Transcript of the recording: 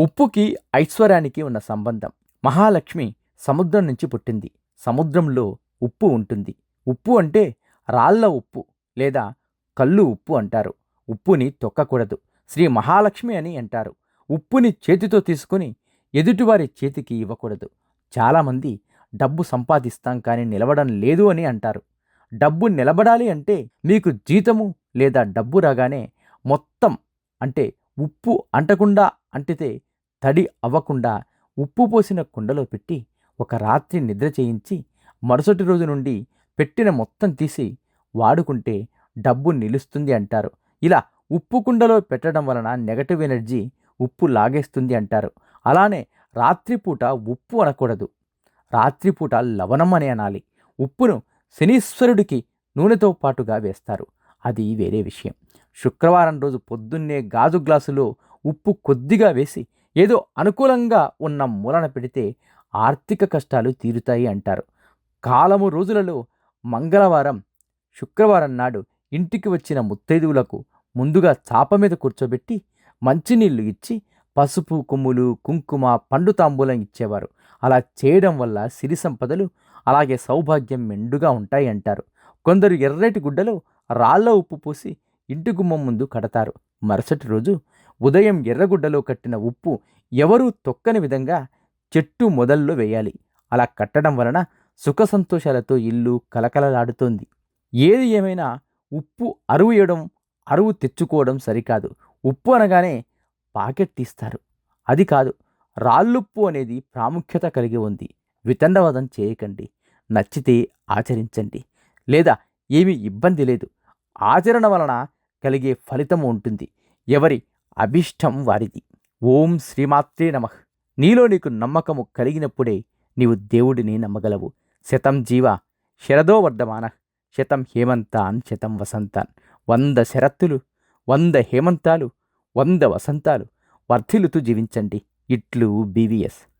ఉప్పుకి ఐశ్వర్యానికి ఉన్న సంబంధం. మహాలక్ష్మి సముద్రం నుంచి పుట్టింది. సముద్రంలో ఉప్పు ఉంటుంది. ఉప్పు అంటే రాళ్ళ ఉప్పు లేదా కళ్ళు ఉప్పు అంటారు. ఉప్పుని తొక్కకూడదు. శ్రీ మహాలక్ష్మి అని అంటారు. ఉప్పుని చేతితో తీసుకుని ఎదుటివారి చేతికి ఇవ్వకూడదు. చాలామంది డబ్బు సంపాదిస్తాం కానీ నిలవడం లేదు అని అంటారు. డబ్బు నిలబడాలి అంటే మీకు జీతము లేదా డబ్బు రాగానే మొత్తం అంటే ఉప్పు అంటకుండా అంటితే తడి అవ్వకుండా ఉప్పు పోసిన కుండలో పెట్టి ఒక రాత్రి నిద్ర చేయించి మరుసటి రోజు నుండి పెట్టిన మొత్తం తీసి వాడుకుంటే డబ్బు నిలుస్తుంది అంటారు. ఇలా ఉప్పు కుండలో పెట్టడం వలన నెగటివ్ ఎనర్జీ ఉప్పు లాగేస్తుంది అంటారు. అలానే రాత్రిపూట ఉప్పు అనకూడదు. రాత్రిపూట లవణం అని అనాలి. ఉప్పును శనీశ్వరుడికి నూనెతో పాటుగా వేస్తారు. అది వేరే విషయం. శుక్రవారం రోజు పొద్దున్నే గాజు గ్లాసులో ఉప్పు కొద్దిగా వేసి ఏదో అనుకూలంగా ఉన్న మూలన పెడితే ఆర్థిక కష్టాలు తీరుతాయి అంటారు. కాలము రోజులలో మంగళవారం శుక్రవారం నాడు ఇంటికి వచ్చిన ముత్తైదువులకు ముందుగా చాప మీద కూర్చోబెట్టి మంచినీళ్ళు ఇచ్చి పసుపు కొమ్ములు కుంకుమ పండు తాంబూలం ఇచ్చేవారు. అలా చేయడం వల్ల సిరి సంపదలు అలాగే సౌభాగ్యం మెండుగా ఉంటాయి అంటారు. కొందరు ఎర్రటి గుడ్డలో రాళ్ళ ఉప్పు పోసి ఇంటి గుమ్మం ముందు కడతారు. మరుసటి రోజు ఉదయం ఎర్రగుడ్డలో కట్టిన ఉప్పు ఎవరూ తొక్కని విధంగా చెట్టు మొదల్లో వేయాలి. అలా కట్టడం వలన సుఖ సంతోషాలతో ఇల్లు కలకలలాడుతోంది ఏది ఏమైనా ఉప్పు అరువు వేయడం అరువు తెచ్చుకోవడం సరికాదు. ఉప్పు అనగానే పాకెట్ తీస్తారు. అది కాదు రాళ్ళుప్పు అనేది ప్రాముఖ్యత కలిగి ఉంది. వితండవాదం చేయకండి నచ్చితే ఆచరించండి. లేదా ఏమీ ఇబ్బంది లేదు. ఆచరణ వలన కలిగే ఫలితం ఉంటుంది. ఎవరి అభిష్టం వారిది. ఓం శ్రీమాత్రే నమః. నీలో నీకు నమ్మకము కలిగినప్పుడే నీవు దేవుడిని నమ్మగలవు. శతం జీవ శరదో వర్ధమాన. శతం హేమంతాన్ శతం వసంతాన్. వంద శరత్తులు వంద హేమంతాలు వంద వసంతాలు. వర్ధిల్లుతూ జీవించండి. ఇట్లు బీవీఎస్.